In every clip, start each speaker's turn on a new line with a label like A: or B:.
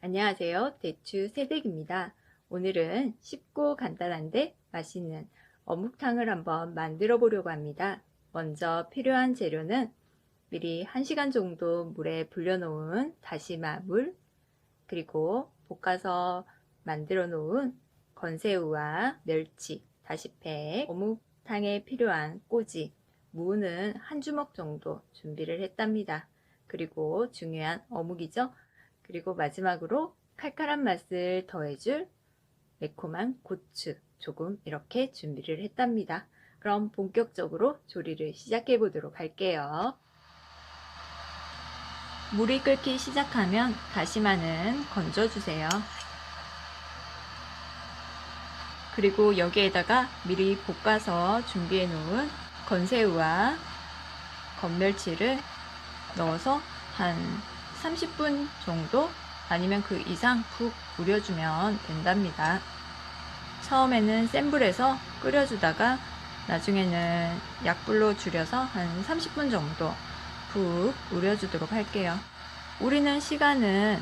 A: 안녕하세요. 대추 새댁입니다. 오늘은 쉽고 간단한데 맛있는 어묵탕을 한번 만들어 보려고 합니다. 먼저 필요한 재료는 미리 1시간 정도 물에 불려 놓은 다시마 물, 그리고 볶아서 만들어 놓은 건새우와 멸치, 다시팩, 어묵탕에 필요한 꼬지, 무는 한 주먹 정도 준비를 했답니다. 그리고 중요한 어묵이죠. 그리고 마지막으로 칼칼한 맛을 더해줄 매콤한 고추 조금 이렇게 준비를 했답니다. 그럼 본격적으로 조리를 시작해 보도록 할게요. 물이 끓기 시작하면 다시마는 건져주세요. 그리고 여기에다가 미리 볶아서 준비해 놓은 건새우와 건멸치를 넣어서 한 30분 정도 아니면 그 이상 푹 우려주면 된답니다. 처음에는 센 불에서 끓여주다가 나중에는 약불로 줄여서 한 30분 정도 푹 우려주도록 할게요. 우리는 시간은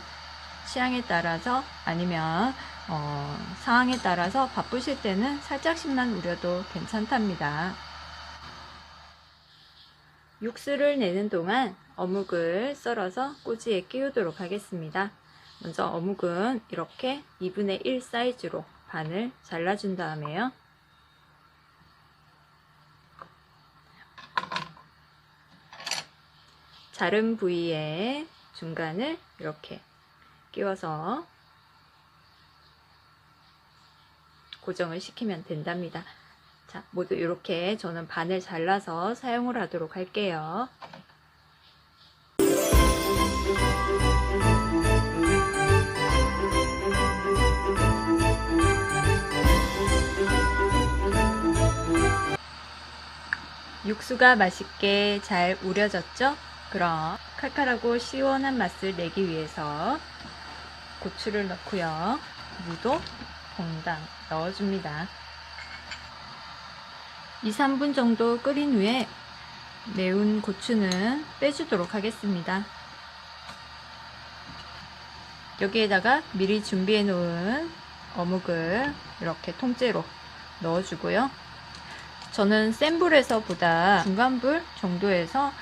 A: 취향에 따라서 아니면 어, 상황에 따라서 바쁘실 때는 살짝씩만 우려도 괜찮답니다. 육수를 내는 동안 어묵을 썰어서 꼬지에 끼우도록 하겠습니다. 먼저 어묵은 이렇게 2분의 1 사이즈로 반을 잘라준 다음에요. 자른 부위에 중간을 이렇게 끼워서 고정을 시키면 된답니다. 자, 모두 이렇게 저는 반을 잘라서 사용을 하도록 할게요. 육수가 맛있게 잘 우려졌죠? 그럼 칼칼하고 시원한 맛을 내기 위해서 고추를 넣고요. 무도 동당 넣어줍니다. 2, 3분 정도 끓인 후에 매운 고추는 빼주도록 하겠습니다. 여기에다가 미리 준비해 놓은 어묵을 이렇게 통째로 넣어주고요. 저는 센 불에서 보다 중간 불 정도에서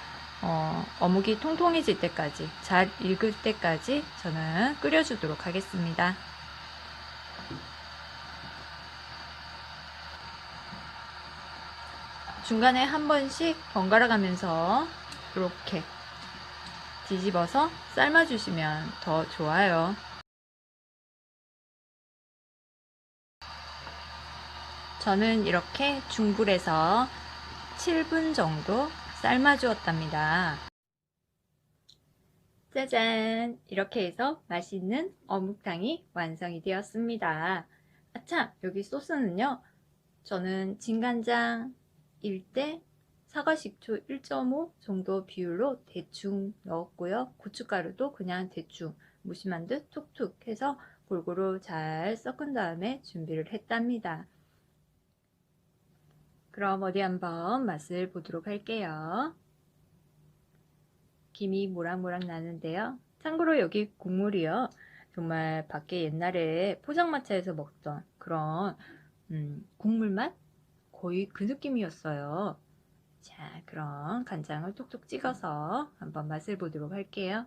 A: 어, 어묵이 통통해질 때까지 잘 익을 때까지 저는 끓여주도록 하겠습니다. 중간에 한 번씩 번갈아 가면서 이렇게 뒤집어서 삶아주시면 더 좋아요. 저는 이렇게 중불에서 7분 정도 삶아주었답니다. 짜잔! 이렇게 해서 맛있는 어묵탕이 완성이 되었습니다. 아참! 여기 소스는요. 저는 진간장 1대 사과식초 1.5 정도 비율로 대충 넣었고요. 고춧가루도 그냥 대충 무심한 듯 툭툭 해서 골고루 잘 섞은 다음에 준비를 했답니다. 그럼 어디 한번 맛을 보도록 할게요. 김이 모락모락 나는데요. 참고로 여기 국물이요. 정말 밖에 옛날에 포장마차에서 먹던 그런 음, 국물 맛? 거의 그 느낌이었어요. 자, 그럼 간장을 톡톡 찍어서 한번 맛을 보도록 할게요.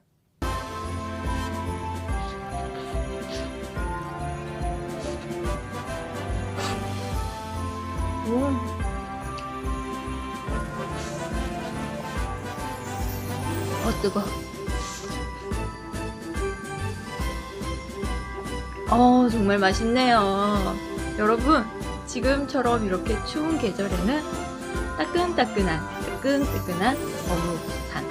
A: 오. 어, 뜨거. 어, 정말 맛있네요. 여러분, 지금처럼 이렇게 추운 계절에는 따끈따끈한, 뜨끈뜨끈한 어묵탕.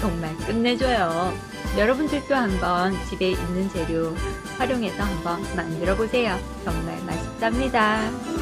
A: 정말 끝내줘요. 여러분들도 한번 집에 있는 재료 활용해서 한번 만들어 보세요. 정말 맛있답니다.